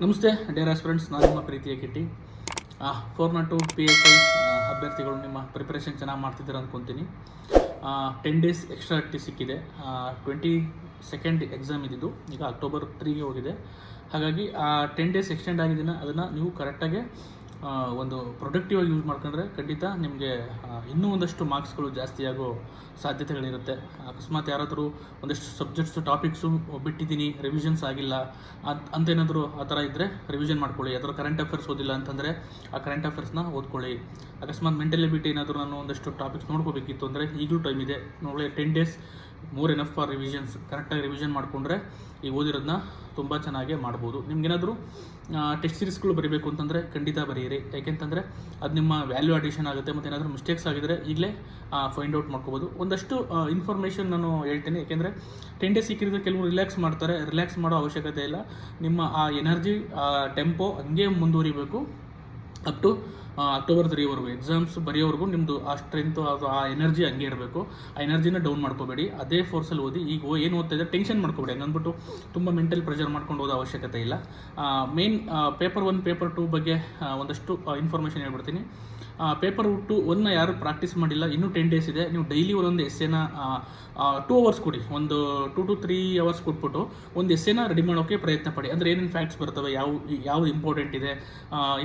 ನಮಸ್ತೆ Deere aspirants ನಾನು ನಿಮ್ಮ ಪ್ರೀತಿಯ Kitty. Four not two P S I ಅಭ್ಯರ್ಥಿಗಳು ನಿಮ್ಮ ಪ್ರಿಪ್ರೇಷನ್ ಚೆನ್ನಾಗಿ ಮಾಡ್ತಿದ್ದೀರ ಅಂದ್ಕೊತೀನಿ ಟೆನ್ ಡೇಸ್ ಎಕ್ಸ್ಟ್ರಾ ಟಿ ಸಿಕ್ಕಿದೆ. ಟ್ವೆಂಟಿ ಸೆಕೆಂಡ್ ಎಕ್ಸಾಮ್ ಇದ್ದಿದ್ದು ಈಗ ಅಕ್ಟೋಬರ್ ತ್ರೀಗೆ ಹೋಗಿದೆ. ಹಾಗಾಗಿ, ಆ ಟೆನ್ ಡೇಸ್ ಎಕ್ಸ್ಟೆಂಡ್ ಆಗಿದ್ದೀನ ಅದನ್ನು ನೀವು ಕರೆಕ್ಟಾಗಿ ಒಂದು ಪ್ರೊಡಕ್ಟಿವ್ ಆಗಿ ಯೂಸ್ ಮಾಡ್ಕೊಂಡ್ರೆ ಖಂಡಿತ ನಿಮಗೆ ಇನ್ನೂ ಒಂದಷ್ಟು ಮಾರ್ಕ್ಸ್ಗಳು ಜಾಸ್ತಿ ಆಗೋ ಸಾಧ್ಯತೆಗಳಿರುತ್ತೆ. ಅಕಸ್ಮಾತ್ ಯಾರಾದರೂ ಒಂದಷ್ಟು ಸಬ್ಜೆಕ್ಟ್ಸು ಟಾಪಿಕ್ಸು ಬಿಟ್ಟಿದ್ದೀನಿ ರಿವಿಷನ್ಸ್ ಆಗಿಲ್ಲ ಅಂತ ಅಂತೇನಾದರೂ ಆ ಥರ ಇದ್ದರೆ ರಿವಿಷನ್ ಮಾಡ್ಕೊಳ್ಳಿ. ಅಥವಾ ಕರೆಂಟ್ ಅಫೇರ್ಸ್ ಓದಿಲ್ಲ ಅಂತಂದರೆ ಆ ಕರೆಂಟ್ ಅಫೇರ್ಸ್ನ ಓದ್ಕೊಳ್ಳಿ. ಅಕಸ್ಮಾತ್ ಮೆಂಟಲ್ ಬಿಟ್ಟು ಏನಾದರೂ ನಾನು ಒಂದಷ್ಟು ಟಾಪಿಕ್ಸ್ ನೋಡ್ಕೋಬೇಕಿತ್ತು ಅಂದರೆ ಈಗಲೂ ಟೈಮ್ ಇದೆ. ನೋಡಿ ten days more enough for revisions ಕರೆಕ್ಟಾಗಿ ರಿವಿಷನ್ ಮಾಡಿಕೊಂಡ್ರೆ ಈ ಓದಿರೋದನ್ನ ತುಂಬ ಚೆನ್ನಾಗಿ ಮಾಡ್ಬೋದು. ನಿಮ್ಗೇನಾದರೂ ಟೆಸ್ಟ್ ಸೀರೀಸ್ಗಳು ಬರೀಬೇಕು ಅಂತಂದರೆ ಖಂಡಿತ ಬರೆಯಿರಿ. ಯಾಕೆಂತಂದರೆ ಅದು ನಿಮ್ಮ ವ್ಯಾಲ್ಯೂ ಅಡಿಷನ್ ಆಗುತ್ತೆ ಮತ್ತು ಏನಾದರೂ ಮಿಸ್ಟೇಕ್ಸ್ ಆಗಿದ್ರೆ ಈಗಲೇ ಫೈಂಡ್ ಔಟ್ ಮಾಡ್ಕೋಬೋದು. ಒಂದಷ್ಟು ಇನ್ಫಾರ್ಮೇಷನ್ ನಾನು ಹೇಳ್ತೀನಿ. ಯಾಕೆಂದರೆ ಟೆನ್ ಡೇಸ್ ಸಿಕ್ಕಿದ್ರೆ ಕೆಲವರು ರಿಲ್ಯಾಕ್ಸ್ ಮಾಡ್ತಾರೆ. ರಿಲ್ಯಾಕ್ಸ್ ಮಾಡೋ ಅವಶ್ಯಕತೆ ಇಲ್ಲ. ನಿಮ್ಮ ಆ ಎನರ್ಜಿ ಟೆಂಪೋ ಹಂಗೆ ಮುಂದುವರಿಬೇಕು. ಅಪ್ ಟು ಅಕ್ಟೋಬರ್ ತ್ರೀವರೆಗೂ. ಎಕ್ಸಾಮ್ಸ್ ಬರೆಯೋವರೆಗೂ ನಿಮ್ಮದು ಆ ಸ್ಟ್ರೆಂತು ಅದು ಆ ಎನರ್ಜಿ ಹಂಗೆ ಇರಬೇಕು. ಆ ಎನರ್ಜಿನ ಡೌನ್ ಮಾಡ್ಕೋಬೇಡಿ. ಅದೇ ಫೋರ್ಸಲ್ಲಿ ಓದಿ, ಈಗ ಏನು ಓದ್ತಾ ಇದ್ದರೆ ಟೆನ್ಷನ್ ಮಾಡ್ಕೋಬೇಡಿ. ಹಂಗಂದ್ಬಿಟ್ಟು ತುಂಬ ಮೆಂಟಲ್ ಪ್ರೆಷರ್ ಮಾಡ್ಕೊಂಡು ಓದೋ ಅವಶ್ಯಕತೆ ಇಲ್ಲ. Main paper one paper two ಬಗ್ಗೆ ಒಂದಷ್ಟು ಇನ್ಫಾರ್ಮೇಷನ್ ಹೇಳ್ಬಿಡ್ತೀನಿ. ಪೇಪರ್ ಉಟ್ಟು ಒನ್ನ ಯಾರು ಪ್ರಾಕ್ಟೀಸ್ ಮಾಡಿಲ್ಲ, ಇನ್ನೂ ಟೆನ್ ಡೇಸ್ ಇದೆ. ನೀವು ಡೈಲಿ ಒಂದೊಂದು ಎಸ್ಸೆನ ಟೂ ಅವರ್ಸ್ ಕೊಡಿ. ಒಂದು ಟೂ ಟು ತ್ರೀ ಅವರ್ಸ್ ಕೊಟ್ಬಿಟ್ಟು ಒಂದು ಎಸ್ಸೆನ ರೆಡಿ ಮಾಡೋಕ್ಕೆ ಪ್ರಯತ್ನ ಪಡಿ. ಅಂದರೆ ಏನೇನು ಫ್ಯಾಕ್ಟ್ಸ್ ಬರ್ತವೆ, ಯಾವ ಯಾವ್ದು ಇಂಪಾರ್ಟೆಂಟ್ ಇದೆ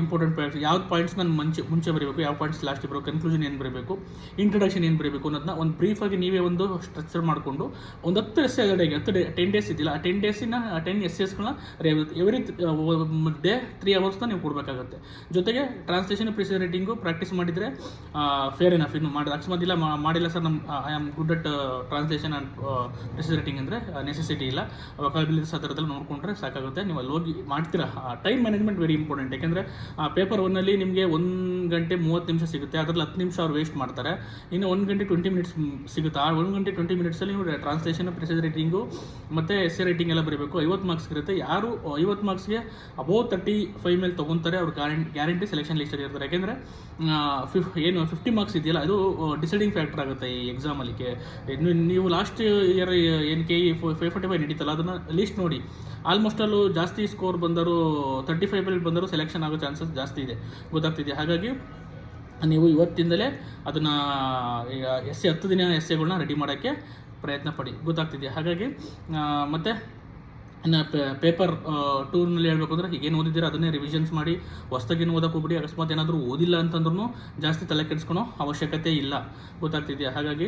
ಇಂಪಾರ್ಟೆಂಟ್ ಪಾಯಿಂಟ್ಸ್ ಯಾವ ಪಾಯಿಂಟ್ಸ್ ನಾನು ಮುಂಚೆ ಮುಂಚೆ ಬರೀಬೇಕು, ಯಾವ ಪಾಯಿಂಟ್ಸ್ ಲಾಸ್ಟ್ ಬರೋ ಕನ್ಕ್ಲೂಷನ್ ಏನು ಬರಬೇಕು ಇಂಟ್ರಡಕ್ಷನ್ ಏನು ಬರಬೇಕು ಅನ್ನೋದನ್ನ ಒಂದು ಬ್ರೀಫಾಗಿ ನೀವೇ ಒಂದು ಸ್ಟ್ರಕ್ಚರ್ ಮಾಡಿಕೊಂಡು ಒಂದು ಹತ್ತು ಎಸ್ ಡೇಗೆ ಹತ್ತು ಡೇ ಟೆನ್ ಡೇಸ್ ಇದ್ದಿಲ್ಲ, ಆ ಟೆನ್ ಡೇಸಿನ ಟೆನ್ ಎಸ್ ಎಸ್ಗಳನ್ನ ಎವ್ರಿ ಡೇ ತ್ರೀ ಅವರ್ಸ್ನ ನೀವು ಕೊಡಬೇಕಾಗುತ್ತೆ. ಜೊತೆಗೆ ಟ್ರಾನ್ಸ್ಲೇಷನ್ ಪ್ರಿಸರ್ ರೈಟಿಂಗು ಪ್ರಾಕ್ಟೀಸ್ ಮಾಡಿದರೆ ಫೇರ್ ಎನಫ್ ಇನ್ನು ಮಾಡಿದ ಅಕಸ್ಮಾತ್ ಇಲ್ಲ ಮಾಡಿಲ್ಲ ಸರ್ ನಮ್ಮ I am good at translation and precis writing ಅಂದರೆ ನೆಸೆಸಿಟಿ ಇಲ್ಲ. ವಕಾಬಿಲಿಟೀಸ್ ಆ ಥರದಲ್ಲಿ ನೋಡಿಕೊಂಡ್ರೆ ಸಾಕಾಗುತ್ತೆ. ನೀವು ಅಲ್ಲಿ ಹೋಗಿ ಮಾಡ್ತೀರ. ಟೈಮ್ ಮ್ಯಾನೇಜ್ಮೆಂಟ್ ವೆರಿ ಇಂಪಾರ್ಟೆಂಟ್ ಯಾಕೆಂದರೆ ಪೇಪರ್ ಒನ್ನಲ್ಲಿ ನಿಮಗೆ ಒಂದು ಗಂಟೆ ಮೂವತ್ತು ನಿಮಿಷ ಸಿಗುತ್ತೆ. ಅದರಲ್ಲಿ ಹತ್ತು ನಿಮಿಷ ಅವ್ರು ವೇಸ್ಟ್ ಮಾಡ್ತಾರೆ. ಇನ್ನು ಒಂದು ಗಂಟೆ ಟ್ವೆಂಟಿ ಮಿನಿಟ್ಸ್ ಸಿಗುತ್ತೆ. ಆ ಒಂದು ಗಂಟೆ ಟ್ವೆಂಟಿ ಮಿನಿಟ್ಸಲ್ಲಿ ನೀವು ಟ್ರಾನ್ಸ್ಲೇಷನ್ ಪ್ರಿಸೈಸ್ ರೈಟಿಂಗು ಮತ್ತು ಎಸ್ ಎ ರೈಟಿಂಗ್ ಎಲ್ಲ ಬರೀಬೇಕು. ಐವತ್ತು ಮಾರ್ಕ್ಸ್ ಇರುತ್ತೆ. ಯಾರು ಐವತ್ತು ಮಾರ್ಕ್ಸ್ಗೆ ಅಬೌವ್ ತರ್ಟಿ ಫೈವ್ ಮೇಲೆ ತೊಗೊತಾರೆ, ಅವ್ರು ಗ್ಯಾರಂಟಿ ಗ್ಯಾರಂಟಿ ಸೆಲೆಕ್ಷನ್ ಲಿಸ್ಟಲ್ಲಿ ಇರ್ತಾರೆ. ಯಾಕೆಂದರೆ ಫಿಫ್ ಏನು ಫಿಫ್ಟಿ ಮಾರ್ಕ್ಸ್ ಇದೆಯಲ್ಲ, ಅದು ಡಿಸೈಡಿಂಗ್ ಫ್ಯಾಕ್ಟರ್ ಆಗುತ್ತೆ ಈ ಎಕ್ಸಾಮಲ್ಲಿ ಕೆ, ಇನ್ನು ನೀವು ಲಾಸ್ಟ್ ಇಯರ್ ಏನು K E five forty five ನಡೀತಲ್ಲ, ಅದನ್ನು ಲೀಸ್ಟ್ ನೋಡಿ. ಆಲ್ಮೋಸ್ಟ್ ಅಲ್ಲೂ ಜಾಸ್ತಿ ಸ್ಕೋರ್ ಬಂದರು ತರ್ಟಿ ಫೈವ್ ಮೇಲೆ ಬಂದರೂ ಸೆಲೆಕ್ಷನ್ ಆಗೋ ಚಾನ್ಸಸ್ ಜಾಸ್ತಿ ಇದೆ, ಗೊತ್ತಾಗ್ತಿದೆ. ಹಾಗಾಗಿ, ನೀವು ಇವತ್ತಿಂದಲೇ ಅದನ್ನು ಎಸ್ ಎ ಹತ್ತು ದಿನ ಎಸ್ಸೆಗಳನ್ನ ರೆಡಿ ಮಾಡೋಕ್ಕೆ ಪ್ರಯತ್ನ ಪಡಿ, ಗೊತ್ತಾಗ್ತಿದೆ. ಹಾಗಾಗಿ ಮತ್ತೆ ಇನ್ನು ಪೇಪರ್ ಟೂರ್ನಲ್ಲಿ ಹೇಳಬೇಕು ಅಂದರೆ ಏನು ಓದಿದ್ದೀರ? ಅದನ್ನೇ ರಿವಿಷನ್ಸ್ ಮಾಡಿ, ಹೊಸ್ದಾಗೇನು ಓದಕ್ಕೆ ಹೋಗ್ಬಿಡಿ. ಅಕಸ್ಮಾತ್ ಏನಾದರೂ ಓದಿಲ್ಲ ಅಂತಂದ್ರೂ ಜಾಸ್ತಿ ತಲೆ ಕೆಡಿಸ್ಕೊಳೋ ಅವಶ್ಯಕತೆ ಇಲ್ಲ. ಗೊತ್ತಾಗ್ತಿದೆಯಾ? ಹಾಗಾಗಿ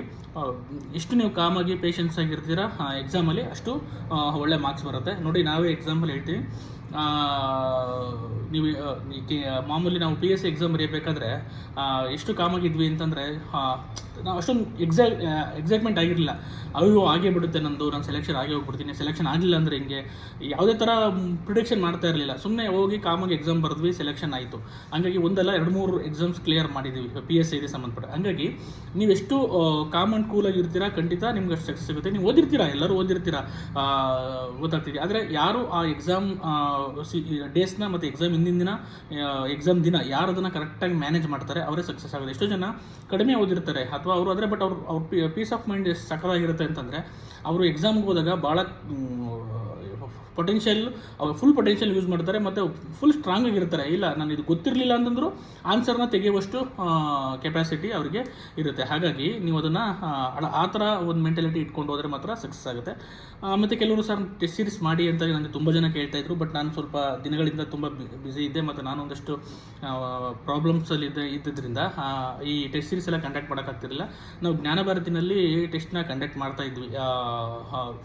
ಎಷ್ಟು ನೀವು ಕಾಮಾಗಿ ಪೇಷನ್ಸ್ ಆಗಿರ್ತೀರ? ಎಕ್ಸಾಮಲ್ಲಿ ಅಷ್ಟು ಒಳ್ಳೆ ಮಾರ್ಕ್ಸ್ ಬರುತ್ತೆ. ನೋಡಿ, ನಾವೇ ಎಕ್ಸಾಂಪಲ್ ಹೇಳ್ತೀವಿ. ನೀವು ಮಾಮೂಲಿ ನಾವು ಪಿ ಎಸ್ ಸಿ ಎಕ್ಸಾಮ್ ಬರೆಯಬೇಕಾದ್ರೆ ಎಷ್ಟು ಕಾಮಾಗಿದ್ವಿ ಅಂತಂದರೆ ನಾವು ಅಷ್ಟೊಂದು ಎಕ್ಸೈ ಎಕ್ಸೈಟ್ಮೆಂಟ್ ಆಗಿರಲಿಲ್ಲ. ಅಯ್ಯೋ ಆಗೇ ಬಿಡುತ್ತೆ ನಂದು, ನಾನು ಸೆಲೆಕ್ಷನ್ ಆಗೇ ಹೋಗ್ಬಿಡ್ತೀನಿ ಸೆಲೆಕ್ಷನ್ ಆಗಿಲ್ಲ ಅಂದರೆ ಹಿಂಗೆ? ಯಾವುದೇ ಥರ ಪ್ರಿಡಿಕ್ಷನ್ ಮಾಡ್ತಾ ಇರಲಿಲ್ಲ. ಸುಮ್ಮನೆ ಹೋಗಿ ಕಾಮಾಗಿ ಎಕ್ಸಾಮ್ ಬರೆದ್ವಿ ಸೆಲೆಕ್ಷನ್ ಆಯಿತು. ಹಂಗಾಗಿ ಒಂದಲ್ಲ, ಎರಡು, ಮೂರು ಎಕ್ಸಾಮ್ಸ್ ಕ್ಲಿಯರ್ ಮಾಡಿದ್ದೀವಿ ಪಿ ಎಸ್ ಐಗೆ ಸಂಬಂಧಪಟ್ಟ. ಹಂಗಾಗಿ ನೀವೆಷ್ಟು ಕಾಮ್ ಆ್ಯಂಡ್ ಖಂಡಿತ ನಿಮ್ಗೆ ಅಷ್ಟು ಸಕ್ಸಸ್ ಸಿಗುತ್ತೆ. ನೀವು ಓದಿರ್ತೀರಾ? ಎಲ್ಲರೂ ಓದಿರ್ತೀರಾ? ಗೊತ್ತಾಗ್ತಿದೆ. ಆದರೆ ಯಾರು ಆ ಎಕ್ಸಾಮ್ ಡೇಸ್ನ ಮತ್ತು ಎಕ್ಸಾಮ್ ಹಿಂದಿನ ದಿನ ಎಕ್ಸಾಮ್ ದಿನ ಯಾರು ಅದನ್ನು ಕರೆಕ್ಟಾಗಿ ಮ್ಯಾನೇಜ್ ಮಾಡ್ತಾರೆ, ಅವರೇ ಸಕ್ಸಸ್ ಆಗೋದು. ಎಷ್ಟೋ ಜನ ಕಡಿಮೆ ಓದಿರ್ತಾರೆ, ಅಥವಾ ಅವರು ಆದರೆ ಬಟ್ ಅವ್ರು, ಅವ್ರ ಪೀಸ್ ಆಫ್ ಮೈಂಡ್ ಸಕಲಾಗಿರುತ್ತೆ ಅಂತಂದರೆ, ಅವರು ಎಕ್ಸಾಮ್ಗೆ ಹೋದಾಗ ಭಾಳ ಪೊಟೆನ್ಷಿಯಲ್ ಅವ್ರು ಫುಲ್ ಪೊಟೆನ್ಷಿಯಲ್ ಯೂಸ್ ಮಾಡ್ತಾರೆ ಮತ್ತು ಫುಲ್ ಸ್ಟ್ರಾಂಗ್ ಆಗಿರ್ತಾರೆ ಇಲ್ಲ, ನಾನು ಇದು ಗೊತ್ತಿರಲಿಲ್ಲ ಅಂತಂದ್ರು ಆನ್ಸರ್ನ ತೆಗೆಯುವಷ್ಟು ಕೆಪಾಸಿಟಿ ಅವರಿಗೆ ಇರುತ್ತೆ. ಹಾಗಾಗಿ ನೀವು ಅದನ್ನು, ಆ ಥರ ಒಂದು ಮೆಂಟಾಲಿಟಿ ಇಟ್ಕೊಂಡು ಹೋದರೆ ಮಾತ್ರ ಸಕ್ಸಸ್ ಆಗುತ್ತೆ. ಮತ್ತು ಕೆಲವರು ಸರ್ ಟೆಸ್ಟ್ ಸೀರೀಸ್ ಮಾಡಿ ಅಂತ ನನಗೆ ತುಂಬ ಜನ ಕೇಳ್ತಾ ಇದ್ರು ಬಟ್ ನಾನು ಸ್ವಲ್ಪ ದಿನಗಳಿಂದ ತುಂಬ ಬ್ಯುಸಿ ಇದ್ದೆ ಮತ್ತು ನಾನು ಒಂದಷ್ಟು ಇದ್ದ ಇದ್ದಿದ್ದರಿಂದ ಈ ಟೆಸ್ಟ್ ಸೀರೀಸ್ ಎಲ್ಲ ಕಂಡಕ್ಟ್ ಮಾಡೋಕ್ಕಾಗ್ತಿರಲಿಲ್ಲ ನಾವು ಜ್ಞಾನ ಭಾರತಿನಲ್ಲಿ ಟೆಸ್ಟ್ನ ಕಂಡಕ್ಟ್ ಮಾಡ್ತಾ ಇದ್ವಿ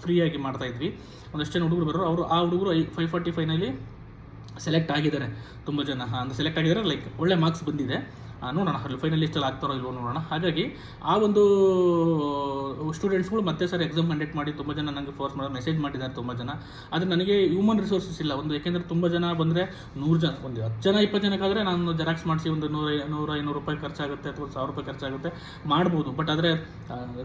ಫ್ರೀಯಾಗಿ ಮಾಡ್ತಾ ಇದ್ವಿ. ಒಂದಷ್ಟು ಜನ ಹುಡುಗರು ಬರೋರು, ಅವರು ಆ ಹುಡುಗರು I five forty finally select ಆಗಿದ್ದಾರೆ. ತುಂಬ ಜನ ಅಂದರೆ ಸೆಲೆಕ್ಟ್ ಆಗಿದ್ದಾರೆ ಲೈಕ್ ಒಳ್ಳೆ ಮಾರ್ಕ್ಸ್ ಬಂದಿದೆ. ನೋಡೋಣ, ಅಲ್ಲಿ ಫೈನಲ್ ಲಿಸ್ಟಲ್ಲಿ ಆಗ್ತಾರೋ ಇಲ್ವೋ ನೋಡೋಣ. ಹಾಗಾಗಿ, ಆ ಒಂದು ಸ್ಟೂಡೆಂಟ್ಸ್ಗಳು ಮತ್ತೆ ಸರ್ ಎಕ್ಸಾಮ್ ಕಂಡಕ್ಟ್ ಮಾಡಿ ತುಂಬ ಜನ ನನಗೆ ಫೋರ್ಸ್ ಮಾಡೋ ಮೆಸೇಜ್ ಮಾಡಿದ್ದಾರೆ ತುಂಬ ಜನ. ಆದರೆ ನನಗೆ ಹ್ಯೂಮನ್ ರಿಸೋರ್ಸಸ್ ಇಲ್ಲ. ಒಂದು ಏಕೆಂದರೆ ತುಂಬ ಜನ ಬಂದರೆ ನೂರು ಜನ, ಒಂದು ಹತ್ತು ಜನ, ಇಪ್ಪತ್ತು ಜನಕ್ಕಾದರೆ ನಾನು ಜೆರಾಕ್ಸ್ ಮಾಡಿಸಿ ಒಂದು ನೂರ ನೂರ ಐನೂರು ರೂಪಾಯಿ ಖರ್ಚಾಗುತ್ತೆ ಅಥವಾ ಸಾವಿರ ರೂಪಾಯಿ ಖರ್ಚಾಗುತ್ತೆ, ಮಾಡ್ಬೋದು. ಬಟ್ ಆದರೆ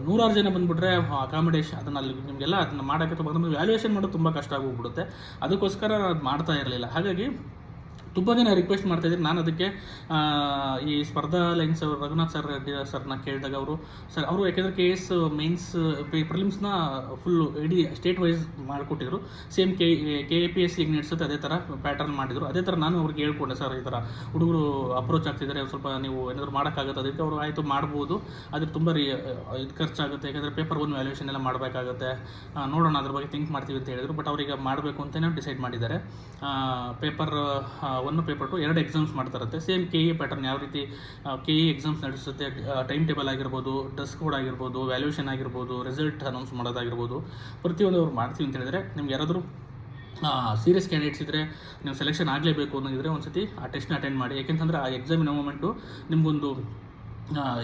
ನೂರಾರು ಜನ ಬಂದುಬಿಟ್ರೆ ಅಕಾಮಿಡೇಷನ್ ಅದನ್ನು ಅಲ್ಲಿ ನಿಮಗೆಲ್ಲ ಅದನ್ನು ಮಾಡೋಕ್ಕೆ ತುಂಬ ವ್ಯಾಲ್ಯೂಯೇಷನ್ ಮಾಡೋದು ತುಂಬ ಕಷ್ಟ ಆಗೋಗ್ಬಿಡುತ್ತೆ ಅದಕ್ಕೋಸ್ಕರ ಅದು ಮಾಡ್ತಾ ಇರಲಿಲ್ಲ. ಹಾಗಾಗಿ ತುಂಬ ಜನ ರಿಕ್ವೆಸ್ಟ್ ಮಾಡ್ತಾ ಇದ್ರು. ನಾನು ಅದಕ್ಕೆ ಈ ಸ್ಪರ್ಧಾ ಲೈನ್ಸ್ ಅವರು ರಘುನಾಥ್ ಸರ್ ರೆಡ್ಡಿ ಸರ್ನ ಕೇಳಿದಾಗ ಅವರು, ಸರ್ ಅವರು ಯಾಕೆಂದರೆ ಕೆ ಎಸ್ ಮೇನ್ಸ್ ಪ್ರಿಲಿಮ್ಸ್ನ ಫುಲ್ಲು ಇಡೀ state wise ಮಾಡಿಕೊಟ್ಟಿದ್ರು. Same K K A P S ಈಗ ನಡೆಸುತ್ತೆ, ಅದೇ ಥರ ಪ್ಯಾಟರ್ನ್ ಮಾಡಿದ್ರು. ಅದೇ ಥರ ನಾನು ಅವ್ರಿಗೆ ಹೇಳ್ಕೊಂಡೆ, ಸರ್ ಈ ಥರ ಹುಡುಗರು ಅಪ್ರೋಚ್ ಆಗ್ತಿದ್ದಾರೆ ಸ್ವಲ್ಪ ನೀವು ಏನಾದರೂ ಮಾಡೋಕ್ಕಾಗುತ್ತೆ? ಅದಕ್ಕೆ ಅವರು, ಆಯಿತು, ಮಾಡ್ಬೋದು. ಅದ್ರ ತುಂಬ ರೀ, ಇದು ಖರ್ಚಾಗುತ್ತೆ. ಯಾಕಂದರೆ ಪೇಪರ್ ಒಂದು ವ್ಯಾಲ್ಯೂಷನ್ ಎಲ್ಲ ಮಾಡಬೇಕಾಗುತ್ತೆ. ನೋಡೋಣ ಅದ್ರ ಬಗ್ಗೆ ಥಿಂಕ್ ಮಾಡ್ತೀವಿ ಅಂತ ಹೇಳಿದರು. ಬಟ್ ಅವ್ರಿಗೆ ಮಾಡಬೇಕು ಅಂತಲೇ ಡಿಸೈಡ್ ಮಾಡಿದ್ದಾರೆ. ಪೇಪರ್ ಒನ್ ಪೇಪರ್ ಟು ಎರಡು ಎಕ್ಸಾಮ್ಸ್ ಮಾಡ್ತಾರಂತೆ ಸೇಮ್ ಕೆ ಇ ಪ್ಯಾಟರ್ನ್ ಯಾವ ರೀತಿ ಕೆ ಇ ಎಕ್ಸಾಮ್ಸ್ ನಡೆಸುತ್ತೆ ಟೈಮ್ ಟೇಬಲ್ ಆಗಿರ್ಬೋದು ಡ್ರೆಸ್ ಕೋಡ್ ಆಗಿರ್ಬೋದು ವ್ಯಾಲ್ಯೂಷನ್ ಆಗಿರ್ಬೋದು ರಿಸಲ್ಟ್ ಅನೌನ್ಸ್ ಮಾಡೋದಾಗಿರ್ಬೋದು ಪ್ರತಿಯೊಂದು ಅವ್ರು ಮಾಡ್ತೀವಿ ಅಂತ ಹೇಳಿದ್ರೆ ನಿಮ್ಗೆ ಯಾರಾದರೂ ಸೀರಿಯಸ್ ಕ್ಯಾಂಡಿಡೇಟ್ಸ್ ಇದ್ದರೆ ನೀವು ಸೆಲೆಕ್ಷನ್ ಆಗಲೇಬೇಕು ಅನ್ನೋದಿದ್ರೆ ಒಂದು ಸತಿ ಆ ಟೆಸ್ಟ್ನ ಅಟೆಂಡ್ ಮಾಡಿ. ಯಾಕೆಂತಂದರೆ ಆ ಎಕ್ಸಾಮಿನ ಮೂಮೆಂಟು ನಿಮಗೊಂದು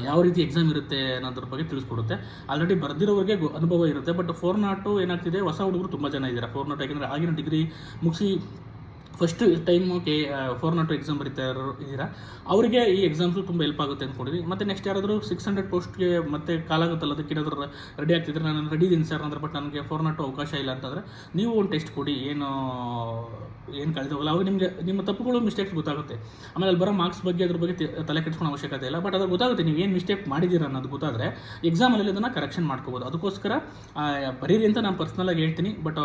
ಯಾವ ರೀತಿ ಎಕ್ಸಾಮ್ ಇರುತ್ತೆ ಅನ್ನೋದ್ರ ಬಗ್ಗೆ ತಿಳಿಸ್ಕೊಡುತ್ತೆ. ಆಲ್ರೆಡಿ ಬರೆದಿರೋರಿಗೆ ಅನುಭವ ಇರುತ್ತೆ ಬಟ್ ಫೋರ್ ನಾಟು ಏನಾಗ್ತಿದೆ, ಹೊಸ ಹುಡುಗರು ತುಂಬ ಜನ ಇದ್ದಾರೆ. ಫೋರ್ ನಾಟ್ ಯಾಕೆಂದರೆ ಆಗಿನ ಡಿಗ್ರಿ ಮುಗಿಸಿ first time K four not exam ಬರೀತಾ ಇರೋ ಇದ್ದೀರಾ? ಅವರಿಗೆ ಈ ಎಕ್ಸಾಮ್ಸು ತುಂಬ ಹೆಲ್ಪ್ ಆಗುತ್ತೆ ಅಂದ್ಕೊಂಡಿದ್ದೀನಿ ಮತ್ತು ನೆಕ್ಸ್ಟ್ ಯಾರಾದರೂ ಸಿಕ್ಸ್ ಹಂಡ್ರೆಡ್ ಪೋಸ್ಟ್ಗೆ ಮತ್ತೆ ಕಾಲಾಗುತ್ತಲ್ಲ ಅದಕ್ಕೆ ಏನಾದರೂ ರೆಡಿ ಆಗ್ತಿದ್ರೆ ನಾನು ರೆಡಿ ಇದ್ದೀನಿ ಸರ್ ಅಂದ್ರೆ ಬಟ್ ನನಗೆ ಫೋರ್ ನಾಟು ಅವಕಾಶ ಇಲ್ಲ ಅಂತಂದರೆ ನೀವು ಒಂದು ಟೆಸ್ಟ್ ಕೊಡಿ, ಏನು ಏನು ಕಳೆದವಲ್ಲ ಅವಾಗ ನಿಮಗೆ, ನಿಮ್ಮ ತಪ್ಪುಗಳು ಮಿಸ್ಟೇಕ್ಸ್ ಗೊತ್ತಾಗುತ್ತೆ. ಆಮೇಲೆ ಅಲ್ಲಿ ಬರೋ ಮಾರ್ಕ್ಸ್ ಬಗ್ಗೆ ಅದ್ರ ಬಗ್ಗೆ ತಲೆ ಕೆಡ್ಸ್ಕೊಳ್ಳೋ ಅವಶ್ಯಕತೆ ಇಲ್ಲ ಬಟ್ ಅದು ಗೊತ್ತಾಗುತ್ತೆ, ನೀವು ಏನು ಮಿಸ್ಟೇಕ್ ಮಾಡಿದ್ದೀರ ಅನ್ನೋದು ಗೊತ್ತಾದರೆ ಎಕ್ಸಾಮಲ್ಲಿ ಅದನ್ನು ಕರೆಕ್ಷನ್ ಮಾಡ್ಕೋಬೋದು. ಅದಕ್ಕೋಸ್ಕರ ಬರೀರಿ ಅಂತ ನಾನು ಪರ್ಸ್ನಲಾಗಿ ಹೇಳ್ತೀನಿ ಬಟ್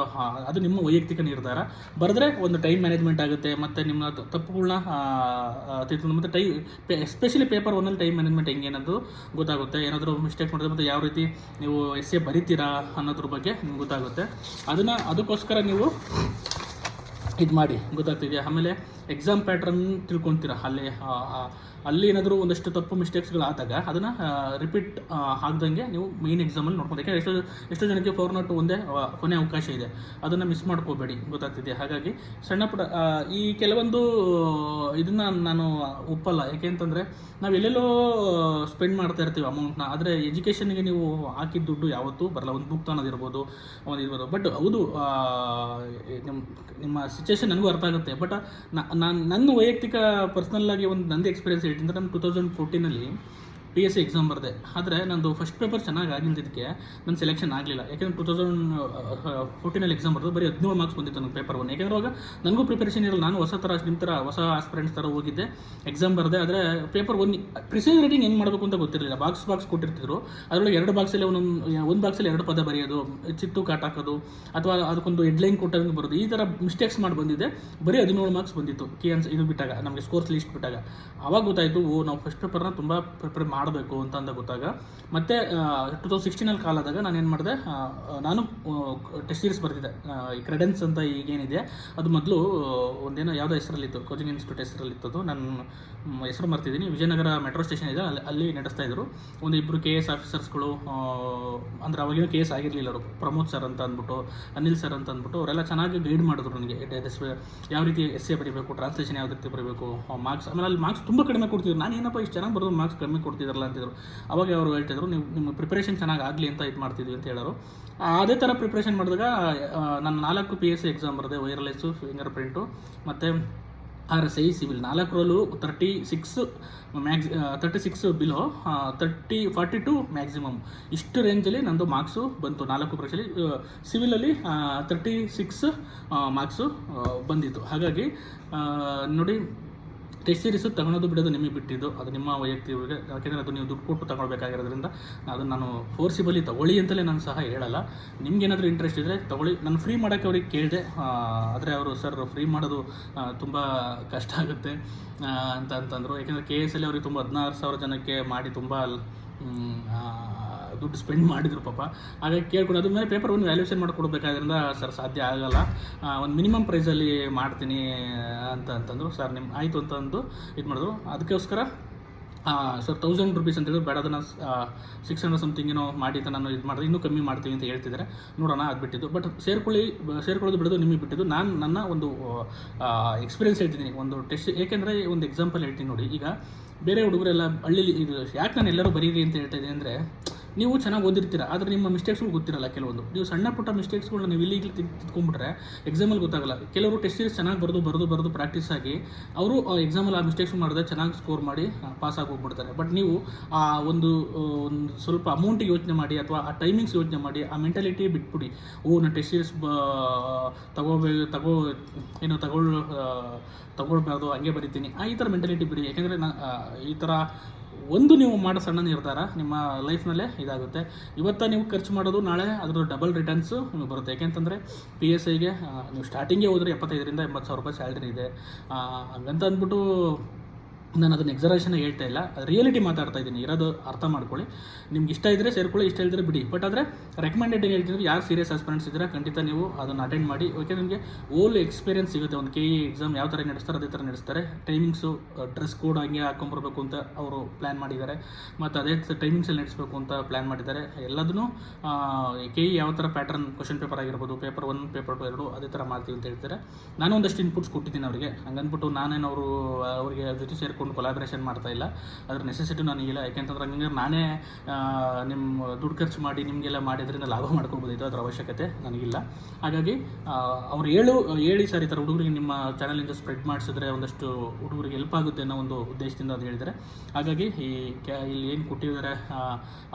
ಅದು ನಿಮ್ಮ ವೈಯಕ್ತಿಕ ನಿರ್ಧಾರ. ಬರೆದ್ರೆ ಒಂದು ಟೈಮ್ ಮ್ಯಾನೇಜ್ಮೆಂಟ್ ಆಗುತ್ತೆ, ಮತ್ತು ನಿಮ್ಮ ತಪ್ಪುಗಳನ್ನ ತಿಳ್ಕೊಂಡು, ಮತ್ತು ಟೈ ಎಸ್ಪೆಷಲಿ ಪೇಪರ್ ಒನ್ನಲ್ಲಿ ಟೈಮ್ ಮ್ಯಾನೇಜ್ಮೆಂಟ್ ಹೆಂಗೆ ಅನ್ನೋದು ಗೊತ್ತಾಗುತ್ತೆ. ಏನಾದರೂ ಮಿಸ್ಟೇಕ್ ಮಾಡಿದ್ರೆ ಮತ್ತು ಯಾವ ರೀತಿ ನೀವು ಎಸ್ ಎ ಬರಿತೀರಾ ಅನ್ನೋದ್ರ ಬಗ್ಗೆ ನಿಮ್ಗೆ ಗೊತ್ತಾಗುತ್ತೆ. ಅದನ್ನು, ಅದಕ್ಕೋಸ್ಕರ ನೀವು ಇದು ಮಾಡಿ. ಗೊತ್ತಾಗ್ತಿದೆಯಾ? ಆಮೇಲೆ ಎಕ್ಸಾಮ್ ಪ್ಯಾಟ್ರನ್ ತಿಳ್ಕೊತೀರ? ಅಲ್ಲಿ ಅಲ್ಲಿ ಏನಾದರೂ ಒಂದಷ್ಟು ತಪ್ಪು ಮಿಸ್ಟೇಕ್ಸ್ಗಳಾದಾಗ ಅದನ್ನು ರಿಪೀಟ್ ಆಗ್ದಂಗೆ ನೀವು ಮೇನ್ ಎಕ್ಸಾಮಲ್ಲಿ ನೋಡ್ಕೊಂಡು ಯಾಕೆಂದರೆ ಎಷ್ಟೋ ಎಷ್ಟೋ ಜನಕ್ಕೆ ಫೋರ್ ನಾಟ್ ಒಂದೇ ಕೊನೆ ಅವಕಾಶ ಇದೆ. ಅದನ್ನು ಮಿಸ್ ಮಾಡ್ಕೋಬೇಡಿ. ಗೊತ್ತಾಗ್ತಿದೆ ಹಾಗಾಗಿ ಸಣ್ಣ ಪುಟ ಈ ಕೆಲವೊಂದು, ಇದನ್ನು ನಾನು ಒಪ್ಪಲ್ಲ. ಯಾಕೆಂತಂದರೆ ನಾವು ಎಲ್ಲೆಲ್ಲೋ ಸ್ಪೆಂಡ್ ಮಾಡ್ತಾ ಇರ್ತೀವಿ ಅಮೌಂಟ್ನ ಆದರೆ ಎಜುಕೇಷನ್ಗೆ ನೀವು ಹಾಕಿದ ದುಡ್ಡು ಯಾವತ್ತೂ ಬರಲ್ಲ. ಒಂದು ಬುಕ್ ತಾನದಿರ್ಬೋದು ಒಂದು ಇರ್ಬೋದು ಬಟ್ ಹೌದು ನಿಮ್ಮ ನಿಮ್ಮ ಸಿಚುವೇಶನ್ ನನಗೂ ಅರ್ಥ ಆಗುತ್ತೆ. ಬಟ್ ನಾನು, ನನ್ನ ವೈಯಕ್ತಿಕ ಪರ್ಸ್ನಲ್ ಆಗಿ ಒಂದು ನಂದು ಎಕ್ಸ್ಪೀರಿಯನ್ಸ್ ಹೇಳ್ತೀನಿ ನಾನು ಟೂ ತೌಸಂಡ್ ಫೋರ್ಟೀನಲ್ಲಿ ಪಿ ಎಸ್ ಸಿ ಎಕ್ಸಾಮ್ ಬರೆದೆ. ಆದರೆ ನಂದು ಫಸ್ಟ್ ಪೇಪರ್ ಚೆನ್ನಾಗಿ ಆಗಿಲ್ಲದಕ್ಕೆ ನನ್ನ ಸೆಲೆಕ್ಷನ್ ಆಗಲಿಲ್ಲ. ಯಾಕಂದ್ರೆ ಟೂ ತೌಸಂಡ್ ಫೋರ್ಟೀನಲ್ಲಿ ಎಕ್ಸಾಮ್ ಬರೆದು ಬರೀ ಹದಿನೇಳು ಮಾರ್ಕ್ಸ್ ಬಂದಿತ್ತು ನನಗೆ ಪೇಪರ್ ಒನ್ ಯಾಕೆಂದ್ರೆ ಅವಾಗ ನನಗೂ ಪ್ರಿಪರೇಷನ್ ಇರಲ್ಲ, ನಾನು ಹೊಸ ಥರ ನಿಮ್ಮ ಥರ ಹೊಸ ಆಸ್ಪಿರೆಂಟ್ಸ್ ಥರ ಹೋಗಿದ್ದೆ ಎಕ್ಸಾಮ್ ಬರೆದೆ. ಆದರೆ ಪೇಪರ್ ಒನ್ ಪ್ರಿಸೈಸ್ ರೇಟಿಂಗ್ ಹೆಂಗೆ ಮಾಡಬೇಕು ಅಂತ ಗೊತ್ತಿರಲಿಲ್ಲ. ಬಾಕ್ಸ್ ಬಾಕ್ಸ್ ಕೊಟ್ಟಿರ್ತಿದ್ರು. ಅದರೊಳಗೆ ಎರಡು ಬಾಕ್ಸಲ್ಲಿ ಒಂದೊಂದು, ಒಂದು ಬಾಕ್ಸಲ್ಲಿ ಎರಡು ಪದ ಬರೆಯೋದು, ಚಿತ್ತು ಕಾಟ್ ಹಾಕೋದು, ಅಥವಾ ಅದಕ್ಕೊಂದು ಹೆಡ್ಲೈನ್ ಕೊಟ್ಟಂಗೆ ಬರೋದು. ಈ ಥರ ಮಿಸ್ಟೇಕ್ಸ್ ಮಾಡಿ ಬಂದಿದ್ದೆ. ಬರೀ ಹದಿನೇಳು ಮಾರ್ಕ್ಸ್ ಬಂದಿತ್ತು. ಕೆ ಅನ್ಸ್ ಇದು ಬಿಟ್ಟಾಗ, ನಮಗೆ ಸ್ಕೋರ್ಸ್ ಲಿಸ್ಟ್ ಬಿಟ್ಟಾಗ. ಅವಾಗ ಗೊತ್ತಾಯಿತು, ಓ, ನಾವು ಫಸ್ಟ್ ಪೇಪರ್ನ ತುಂಬ ಪ್ರಿಪೇರ್ ಮಾಡಬೇಕು ಅಂತ ಅಂದ ಗೊತ್ತಾಗ. ಮತ್ತೆ ಟೂ ತೌಸಂಡ್ ಸಿಕ್ಸ್ಟೀನಲ್ಲಿ ಕಾಲಾದಾಗ ನಾನು ಏನು ಮಾಡಿದೆ ನಾನು ಟೆಸ್ಟ್ ಸೀರೀಸ್ ಬರ್ತಿದ್ದೆ ಈ ಕ್ರೆಡೆನ್ಸ್ ಅಂತ ಈಗೇನಿದೆ, ಅದು ಮೊದಲು, ಒಂದೇನೋ ಯಾವುದೋ ಹೆಸರಲ್ಲಿತ್ತು ಕೋಚಿಂಗ್ ಇನ್ಸ್ಟಿಟ್ಯೂಟ್ ಹೆಸರಲ್ಲಿತ್ತು ಅದು ನಾನು ಹೆಸರು ಮರ್ತಿದ್ದೀನಿ ವಿಜಯನಗರ ಮೆಟ್ರೋ ಸ್ಟೇಷನ್ ಇದೆ, ಅಲ್ಲಿ ಅಲ್ಲಿ ನಡೆಸ್ತಾ ಇದ್ರು. ಒಂದು ಇಬ್ಬರು ಕೆ ಎಸ್ ಆಫೀಸರ್ಸ್ಗಳು ಅಂದರೆ ಅವಾಗಿನ ಕೆ ಎಸ್ ಆಗಿರಲಿಲ್ಲ ಅವರು. ಪ್ರಮೋದ್ ಸರ್ ಅಂತ ಅಂದ್ಬಿಟ್ಟು, ಅನಿಲ್ ಸರ್ ಅಂತ ಅಂದ್ಬಿಟ್ಟು, ಅವರೆಲ್ಲ ಚೆನ್ನಾಗಿ ಗೈಡ್ ಮಾಡಿದ್ರು ನನಗೆ. ಯಾವ ರೀತಿ ಎಸ್ ಎ ಬರೀಬೇಕು ಟ್ರಾನ್ಸ್ಲೇಷನ್ ಯಾವ ರೀತಿ ಬರಬೇಕು ಮಾರ್ಕ್ಸ್ ಆಮೇಲೆ ಅಲ್ಲಿ ಮಾರ್ಕ್ಸ್ ತುಂಬ ಕಡಿಮೆ ಕೊಡ್ತಿದ್ರು. ನಾನು ಏನಪ್ಪ ಇಷ್ಟು ಚೆನ್ನಾಗಿ ಬರೋದು ಮಾರ್ಕ್ಸ್ ಕಡಿಮೆ ಕೊಡ್ತಿದ್ರಲ್ಲ ಅಂತಿದ್ರು ಅವಾಗ ಅವರು ಹೇಳ್ತಿದ್ರು, ನೀವು, ನಿಮ್ಮ ಪ್ರಿಪ್ರೇಷನ್ ಚೆನ್ನಾಗಿ ಆಗಲಿ ಅಂತ ಇದು ಮಾಡ್ತಿದ್ವಿ ಅಂತ ಹೇಳೋರು. ಅದೇ ಥರ ಪ್ರಿಪ್ರೇಷನ್ ಮಾಡಿದಾಗ ನನ್ನ ನಾನು ನಾಲ್ಕು ಪಿ ಎಸ್ ಸಿ ಎಕ್ಸಾಮ್ ಬರದೆ ವೈರ್ಲೆಸ್ಸು ಫಿಂಗರ್ ಪ್ರಿಂಟು ಮತ್ತು R S I civil ನಾಲ್ಕರಲ್ಲೂ thirty six max thirty six below thirty forty two maximum ಇಷ್ಟು ರೇಂಜಲ್ಲಿ ನಂದು ಮಾರ್ಕ್ಸು ಬಂತು. ನಾಲ್ಕು ಪರೀಕ್ಷೆಯಲ್ಲಿ ಸಿವಿಲಲ್ಲಿ ತರ್ಟಿ ಸಿಕ್ಸ್ ಮಾರ್ಕ್ಸು ಬಂದಿತ್ತು. ಹಾಗಾಗಿ ನೋಡಿ ಟೆಸ್ಟ್ ಸೀರೀಸು ತಗೊಳೋದು ಬಿಡೋದು ನಿಮಗೆ ಬಿಟ್ಟಿದ್ದು, ಅದು ನಿಮ್ಮ ವೈಯಕ್ತಿಕ ಯಾಕೆಂದರೆ ಅದು ನೀವು ದುಡ್ಡು ಕೊಟ್ಟು ತಗೊಳ್ಬೇಕಾಗಿರೋದ್ರಿಂದ ಅದನ್ನು ನಾನು ಫೋರ್ಸಿಬಲಿ ತಗೊಳ್ಳಿ ಅಂತಲೇ ನಾನು ಸಹ ಹೇಳಲ್ಲ. ನಿಮ್ಗೇನಾದರೂ ಇಂಟ್ರೆಸ್ಟ್ ಇದ್ದರೆ ತಗೊಳ್ಳಿ. ನಾನು ಫ್ರೀ ಮಾಡೋಕ್ಕೆ ಅವ್ರಿಗೆ ಕೇಳಿದೆ. ಆದರೆ ಅವರು, ಸರ್ ಫ್ರೀ ಮಾಡೋದು ತುಂಬ ಕಷ್ಟ ಆಗುತ್ತೆ ಅಂತ ಅಂತಂದರು. ಯಾಕೆಂದರೆ ಕೆ ಎಸ್ ಅಲ್ಲಿ ಅವ್ರಿಗೆ ತುಂಬ ಹದಿನಾರು ಸಾವಿರ ಜನಕ್ಕೆ ಮಾಡಿ ತುಂಬ ದುಡ್ಡು ಸ್ಪೆಂಡ್ ಮಾಡಿದ್ರು ಪಾಪ. ಹಾಗಾಗಿ ಕೇಳ್ಕೊಂಡು ಅದ್ರ ಮೇಲೆ ಪೇಪರ್ ಒಂದು ವ್ಯಾಲ್ಯೂಷನ್ ಮಾಡಿಕೊಡ್ಬೇಕಾದ್ರಿಂದ ಸರ್ ಸಾಧ್ಯ ಆಗಲ್ಲ. ಒಂದು ಮಿನಿಮಮ್ ಪ್ರೈಸಲ್ಲಿ ಮಾಡ್ತೀನಿ ಅಂತ ಅಂತಂದರು. ಸರ್ ನಿಮ್ಮ ಆಯಿತು ಅಂತಂದು ಇದು ಮಾಡಿದ್ರು. ಅದಕ್ಕೋಸ್ಕರ ಸರ್ ತೌಸಂಡ್ ರುಪೀಸ್ ಅಂತ ಹೇಳಿದ್ರು. ಬೇಡ, ಅದನ್ನು ಸಿಕ್ಸ್ ಹಂಡ್ರೆಡ್ ಸಮಥಿಂಗ್ ಏನೋ ಮಾಡಿ ಅಂತ ನಾನು ಇದು ಮಾಡಿದೆ. ಇನ್ನೂ ಕಮ್ಮಿ ಮಾಡ್ತೀನಿ ಅಂತ ಹೇಳ್ತಿದ್ದಾರೆ ನೋಡೋಣ, ಅದು ಬಿಟ್ಟಿದ್ದು. ಬಟ್ ಸೇರ್ಕೊಳ್ಳಿ, ಸೇರ್ಕೊಳ್ಳೋದು ಬಿಡೋದು ನಿಮಗೆ ಬಿಟ್ಟಿದ್ದು. ನಾನು, ನನ್ನ ಒಂದು ಎಕ್ಸ್ಪೀರಿಯನ್ಸ್ ಹೇಳ್ತೀನಿ. ಒಂದು ಟೆಸ್ಟ್ ಏಕೆಂದರೆ ಒಂದು ಎಕ್ಸಾಂಪಲ್ ಹೇಳ್ತೀನಿ ನೋಡಿ. ಈಗ ಬೇರೆ ಹುಡುಗರೆಲ್ಲ ಹಳ್ಳಿಲಿ ಇದು ಯಾಕೆ ನಾನು ಎಲ್ಲರೂ ಬರೀರಿ ಅಂತ ಹೇಳ್ತಾ ಇದ್ದೀನಿ ಅಂದರೆ ನೀವು ಚೆನ್ನಾಗಿ ಓದಿರ್ತೀರ, ಆದರೆ ನಿಮ್ಮ ಮಿಸ್ಟೇಕ್ಸ್ಗಳು ಗೊತ್ತಿರಲ್ಲ ಕೆಲವೊಂದು. ನೀವು ಸಣ್ಣ ಪುಟ್ಟ ಮಿಸ್ಟೇಕ್ಸ್ಗಳನ್ನ ನೀವು ಇಲ್ಲಿ ತಿದ್ಕೊಂಡ್ಬಿಟ್ರೆ ಎಕ್ಸಾಮಲ್ಲಿ ಗೊತ್ತಾಗಲ್ಲ. ಕೆಲವರು ಟೆಸ್ಟ್ ಸೀರೀಸ್ ಚೆನ್ನಾಗಿ ಬರೆದು ಬರೆದು ಬರೆದು ಪ್ರಾಕ್ಟೀಸ್ ಆಗಿ ಅವರು ಎಕ್ಸಾಮಲ್ಲಿ ಆ ಮಿಸ್ಟೇಕ್ಸ್ ಮಾಡಿದ್ರೆ ಚೆನ್ನಾಗಿ ಸ್ಕೋರ್ ಮಾಡಿ ಪಾಸ್ ಆಗಿ ಹೋಗ್ಬಿಡ್ತಾರೆ. ಬಟ್ ನೀವು, ಆ, ಒಂದು ಒಂದು ಸ್ವಲ್ಪ ಅಮೌಂಟಿಗೆ ಯೋಚನೆ ಮಾಡಿ ಅಥವಾ ಆ ಟೈಮಿಂಗ್ಸ್ ಯೋಚನೆ ಮಾಡಿ, ಆ ಮೆಂಟಾಲಿಟಿ ಬಿಟ್ಬಿಡಿ. ಓ, ನಾನು ಟೆಸ್ಟ್ ಸೀರೀಸ್ ತಗೋ, ಏನು ತಗೊಳ್ ತಗೊಳ್ಬಾರ್ದು, ಹಂಗೆ ಬರಿತೀನಿ. ಆ, ಈ ಥರ ಮೆಂಟಾಲಿಟಿ ಬಿಡಿ. ಯಾಕೆಂದರೆ ನಾ ಈ ಥರ ಒಂದು ನೀವು ಮಾಡೋ ಸಣ್ಣ ನಿರ್ಧಾರ ನಿಮ್ಮ ಲೈಫ್ನಲ್ಲೇ ಇದಾಗುತ್ತೆ. ಇವತ್ತು ನೀವು ಖರ್ಚು ಮಾಡೋದು, ನಾಳೆ ಅದ್ರ ಡಬಲ್ ರಿಟರ್ನ್ಸು ನಿಮಗೆ ಬರುತ್ತೆ. ಯಾಕೆಂತಂದರೆ ಪಿ ಎಸ್ ಐಗೆ ನೀವು ಸ್ಟಾರ್ಟಿಂಗೇ ಹೋದರೆ ಎಪ್ಪತ್ತೈದರಿಂದ ಎಂಬತ್ತು ಸಾವಿರ ರೂಪಾಯಿ ಸ್ಯಾಲ್ರಿ ಇದೆ. ಹಂಗಂತ ಅಂದ್ಬಿಟ್ಟು ನಾನು ಅದನ್ನು ಎಕ್ಸರೇಷನ್ ಹೇಳ್ತಾ ಇಲ್ಲ. ರಿಯಾಲಿಟಿ ಮಾತಾಡ್ತಾ ಇದ್ದೀನಿ. ಇರೋದು ಅರ್ಥ ಮಾಡ್ಕೊಳ್ಳಿ. ನಿಮ್ಗೆ ಇಷ್ಟ ಇದ್ದರೆ ಸೇರ್ಕೊಳ್ಳಿ, ಇಷ್ಟ ಇಲ್ಲದ್ರೆ ಬಿಡಿ. ಬಟ್ ಆದರೆ ರೆಕಮೆಂಡೆಡ್ ಏನು ಹೇಳ್ತಿದ್ರೆ ಯಾರು ಸೀರಿಯಸ್ ಆಸ್ಪಿರೆಂಟ್ಸ್ ಇದ್ದರೆ? ಖಂಡಿತ ನೀವು ಅದನ್ನು ಅಟೆಂಡ್ ಮಾಡಿ. ಓಕೆ ನಿಮಗೆ ಓಲ್ ಎಕ್ಸ್ಪೀರಿಯನ್ಸ್ ಸಿಗುತ್ತೆ. ಒಂದು ಕೆ ಇ ಎಕ್ಸಾಮ್ ಯಾವ ಥರ ನಡೆಸ್ತಾರೆ, ಅದೇ ಥರ ನಡೆಸ್ತಾರೆ. ಟೈಮಿಂಗ್ಸು ಡ್ರೆಸ್ ಕೋಡ್ ಹಂಗೆ ಹಾಕೊಂಬರ್ಬೇಕು ಅಂತ ಅವರು ಪ್ಲ್ಯಾನ್ ಮಾಡಿದ್ದಾರೆ. ಮತ್ತು ಅದೇ ಟೈಮಿಂಗ್ಸಲ್ಲಿ ನಡೆಸಬೇಕು ಅಂತ ಪ್ಲ್ಯಾನ್ ಮಾಡಿದ್ದಾರೆ. ಎಲ್ಲದನ್ನು ಕೆ ಇ ಯಾವ ಥರ ಪ್ಯಾಟರ್ನ್ ಕ್ವಶನ್ ಪೇಪರ್ ಆಗಿರ್ಬೋದು ಪೇಪರ್ ಒನ್ ಪೇಪರ್ ಟು ಎರಡು ಅದೇ ಥರ ಮಾಡ್ತೀವಿ ಅಂತ ಹೇಳ್ತಾರೆ. ನಾನು ಒಂದಷ್ಟು ಇನ್ಪುಟ್ಸ್ ಕೊಟ್ಟಿದ್ದೀನಿ ಅವರಿಗೆ. ಹಂಗನ್ಬಿಟ್ಟು ನಾನೇನು ಅವರು ಅವರಿಗೆ ಜೊತೆ ಸೇರಿಕೊಂಡು ಕೊಲಾಬ್ರೇಷನ್ ಮಾಡ್ತಾ ಇಲ್ಲ. ಅದ್ರ ನೆಸೆಸಿಟಿ ನನಗಿಲ್ಲ ಯಾಕೆಂತಂದ್ರೆ ಹಂಗೆ ನಾನೇ ನಿಮ್ಮ ದುಡ್ಡು ಖರ್ಚು ಮಾಡಿ ನಿಮಗೆಲ್ಲ ಮಾಡಿದ್ರಿಂದ ಲಾಭ ಮಾಡ್ಕೊಬೋದಿತ್ತು ಅದರ ಅವಶ್ಯಕತೆ ನನಗಿಲ್ಲ. ಹಾಗಾಗಿ ಅವ್ರು ಹೇಳು, ಹೇಳಿ ಸರ್ ಈ ಥರ ಹುಡುಗರಿಗೆ ನಿಮ್ಮ ಚಾನಲಿಂದ ಸ್ಪ್ರೆಡ್ ಮಾಡಿಸಿದ್ರೆ ಒಂದಷ್ಟು ಹುಡುಗರಿಗೆ ಹೆಲ್ಪ್ ಆಗುತ್ತೆ ಅನ್ನೋ ಒಂದು ಉದ್ದೇಶದಿಂದ ಅದು ಹೇಳಿದರೆ ಹಾಗಾಗಿ ಈ ಕ್ಯಾ ಇಲ್ಲಿ ಏನು ಕೊಟ್ಟಿದ್ದಾರೆ,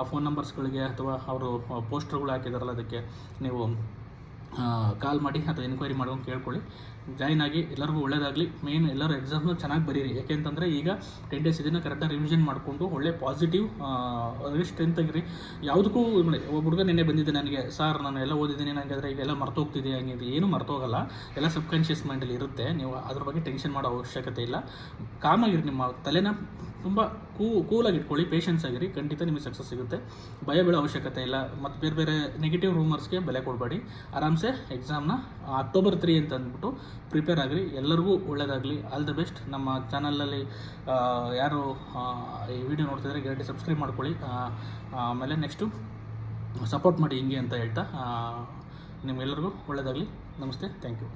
ಆ ಫೋನ್ ನಂಬರ್ಸ್ಗಳಿಗೆ ಅಥವಾ ಅವರು ಪೋಸ್ಟರ್ಗಳು ಹಾಕಿದಾರಲ್ಲ ಅದಕ್ಕೆ ನೀವು ಕಾಲ್ ಮಾಡಿ ಅಥವಾ ಎನ್ಕ್ವೈರಿ ಮಾಡ್ಕೊಂಡು ಕೇಳ್ಕೊಳ್ಳಿ. ಜಾಯ್ನ್ ಆಗಿ ಎಲ್ಲರಿಗೂ ಒಳ್ಳೇದಾಗಲಿ. ಮೇನ್ ಎಲ್ಲರೂ ಎಕ್ಸಾಮ್ನ ಚೆನ್ನಾಗಿ ಬರೀರಿ. ಯಾಕೆಂತಂದರೆ ಈಗ ಟೆನ್ ಡೇಸ್ ಇದನ್ನು ಕರೆಕ್ಟಾಗಿ ರಿವಿಷನ್ ಮಾಡಿಕೊಂಡು ಒಳ್ಳೆ ಪಾಸಿಟಿವ್ ಅದರಲ್ಲಿ ಸ್ಟ್ರೆಂತ್ ಆಗಿರಿ. ಯಾವುದಕ್ಕೂ ನೋಡಿ, ಒಬ್ಬ ಹುಡುಗ ನಿನ್ನೆ ಬಂದಿದ್ದೆ ನನಗೆ ಸರ್ ನಾನು ಎಲ್ಲ ಓದಿದ್ದೀನಿ ನನಗೆ ಆದರೆ ಈಗೆಲ್ಲ ಮರ್ತೋಗ್ತಿದೆ ಹಂಗೆ ಇದು ಏನು ಮರ್ತೋಗಲ್ಲ. ಎಲ್ಲ ಸಬ್ಕಾನ್ಷಿಯಸ್ ಮೈಂಡಲ್ಲಿ ಇರುತ್ತೆ. ನೀವು ಅದ್ರ ಬಗ್ಗೆ ಟೆನ್ಷನ್ ಮಾಡೋ ಅವಶ್ಯಕತೆ ಇಲ್ಲ. ಕಾಮಾಗಿರಿ ನಿಮ್ಮ ತಲೆನ ತುಂಬ ಕೂ ಕೂಲಾಗಿ ಇಟ್ಕೊಳ್ಳಿ. ಪೇಷನ್ಸ್ ಆಗಿರಿ. ಖಂಡಿತ ನಿಮಗೆ ಸಕ್ಸಸ್ ಸಿಗುತ್ತೆ. ಭಯ ಬೀಳೋ ಅವಶ್ಯಕತೆ ಇಲ್ಲ. ಮತ್ತು ಬೇರೆ ಬೇರೆ ನೆಗೆಟಿವ್ ರೂಮರ್ಸ್ಗೆ ಬೆಲೆ ಕೊಡಬೇಡಿ. ಆರಾಮ್ಸೆ ಎಕ್ಸಾಮ್ನ ಅಕ್ಟೋಬರ್ ತ್ರೀ ಅಂತ ಅಂದ್ಬಿಟ್ಟು ಪ್ರಿಪೇರ್ ಆಗಿರಿ ಎಲ್ಲರಿಗೂ ಒಳ್ಳೆಯದಾಗಲಿ ಆಲ್ ದ ಬೆಸ್ಟ್ ನಮ್ಮ ಚಾನಲಲ್ಲಿ ಯಾರು ಈ ವಿಡಿಯೋ ನೋಡ್ತಿದ್ರೆ ಗ್ಯಾರಂಟಿ ಸಬ್ಸ್ಕ್ರೈಬ್ ಮಾಡ್ಕೊಳ್ಳಿ. ಆಮೇಲೆ ನೆಕ್ಸ್ಟು ಸಪೋರ್ಟ್ ಮಾಡಿ ಹಿಂಗೆ ಅಂತ ಹೇಳ್ತಾ ನಿಮ್ಮೆಲ್ಲರಿಗೂ ಒಳ್ಳೆಯದಾಗಲಿ ನಮಸ್ತೆ. Thank you